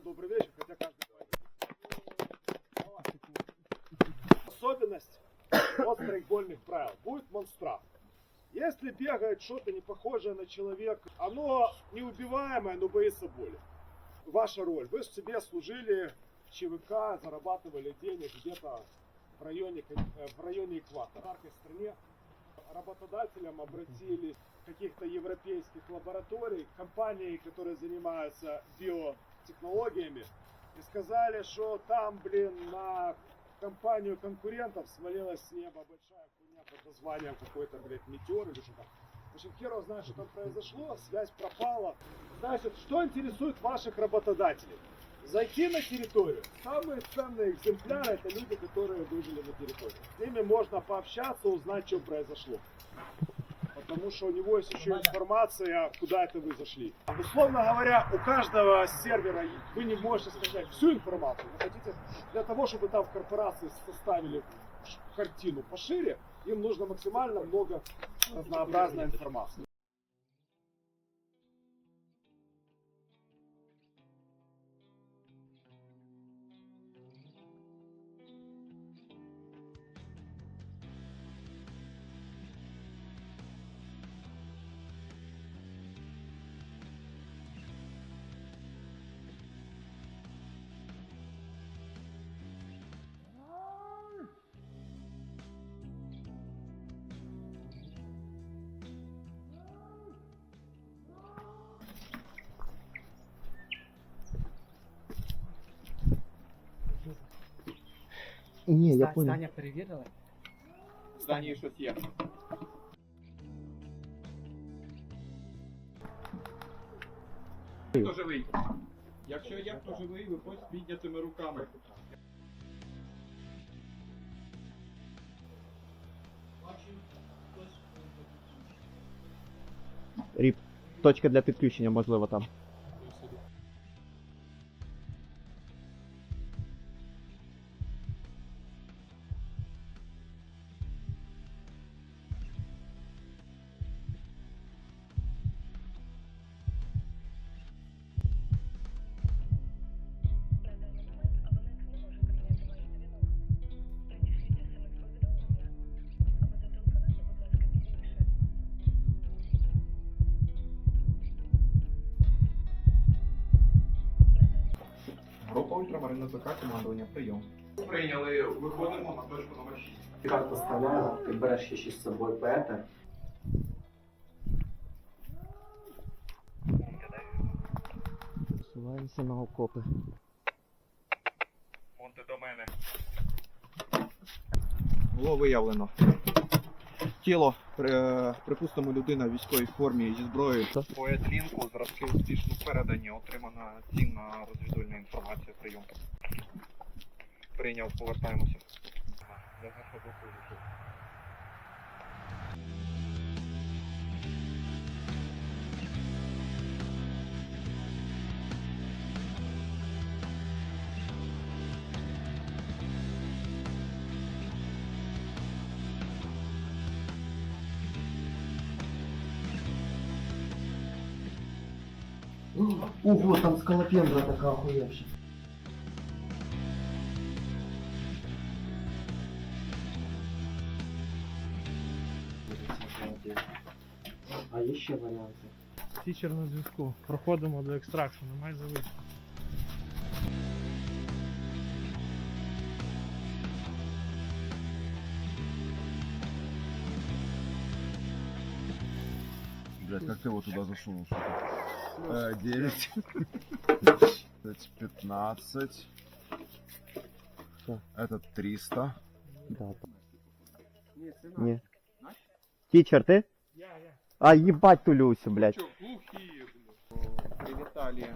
всем добрый вечер, хотя каждый. Особенность острых гольных правил будет монстра. Если бегает что-то не похожее на человека, оно неубиваемое, но боится боли. Ваша роль. Вы себе служили в ЧВК, зарабатывали денег где-то в районе, э, в районе экватора. В жаркой стране работодателям обратились каких-то европейских лабораторий, компаний, которые занимаются биотехнологиями, и сказали, что там, блин, на компанию конкурентов свалилась с неба большая хуйня под названием какой-то, блядь, метеор или что там. В общем, хер его знает, что там произошло, связь пропала. Значит, что интересует ваших работодателей? Зайти на территорию. Самые ценные экземпляры это люди, которые выжили на территории. С ними можно пообщаться, узнать, что произошло. Потому что у него есть еще информация, куда это вы зашли. Условно говоря, у каждого сервера вы не можете сказать всю информацию. Вы хотите для того, чтобы там в корпорации составили картину пошире, им нужно максимально много разнообразной информации. Ні, я понял. Саня перевірила? В зданії щось є. Хто живий? Якщо є хто живий, виходь з піднятими руками. Ріп. Точка для підключення, можливо, там. Ультрамарина ЗК, командування, прийом. Прийняли, виходимо на точку номер 6. Карту вставляю, ти береш ще з собою петер. Посуваємося на окопи. Монте до мене. Було виявлено. Тіло, при- припустимо, людина в військовій формі зі зброєю. По лінку, зразки успішно передані, отримана цінна розвідувальна інформація прийом. Прийняв, повертаємося. Ого, там скалопендра така охуєвша. А є ще варіанти? Тічер на зв'язку. Проходимо до екстракшену, майже вийшло. Блять, как ты его туда засунул? Э, 9. 15. Что? Это 300. Да. Ні. Тічер, ти? Я, я. А, їбать тулюся, блядь. Чё, глухие, Привитали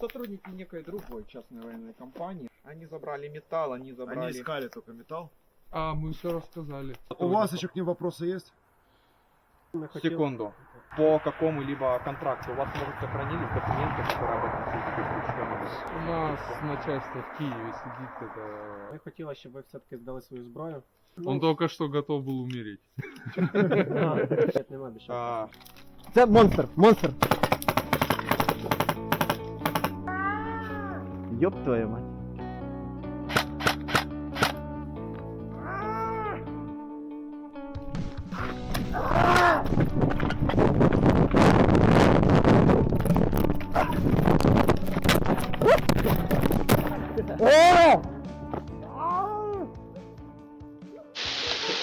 сотрудники некой другой частной военной компании. Они забрали металл, они Они забрали... искали только металл. А, мы все рассказали. У вас еще к ним вопросы есть? Секунду. По какому-либо контракту у вас, может, сохранились документы, которые об этом свидетельствуют? У нас начальство в Киеве сидит, это... Я хотіла, щоб ви все-таки здали свою зброю. Он только что готов был умереть. А, Це монстр, монстр. Ёб твою мать.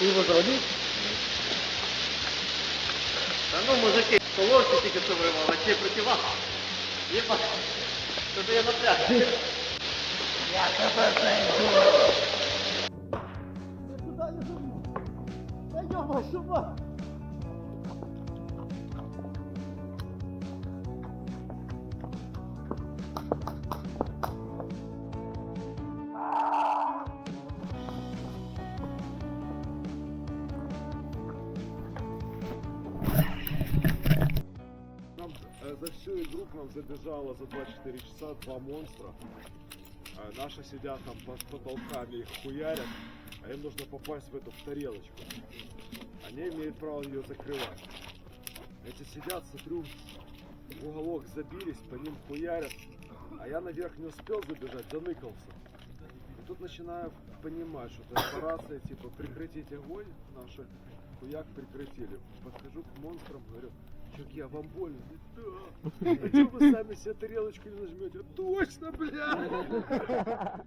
І его зарубил? Да ну, мужики, положите тільки что вырвало, те проти вас. Єба, что-то я напряг. Я тебе зайду. Ты куда не зайду? Да ёба, шуба! Нам э, за всю игру к нам забежало за 24 часа два монстра. Э, наши сидят там под потолками, их хуярят, а им нужно попасть в эту в тарелочку. Они имеют право ее закрывать. Эти сидят, смотрю, в уголок забились, по ним хуярят. А я наверх не успел забежать, заныкался. И тут начинаю понимать, что это по рации, типа, прекратить огонь, наши хуяк прекратили. Подхожу к монстрам, говорю, чуваки, а вам больно? Да. А что вы сами себе тарелочку не нажмете? Точно, бля!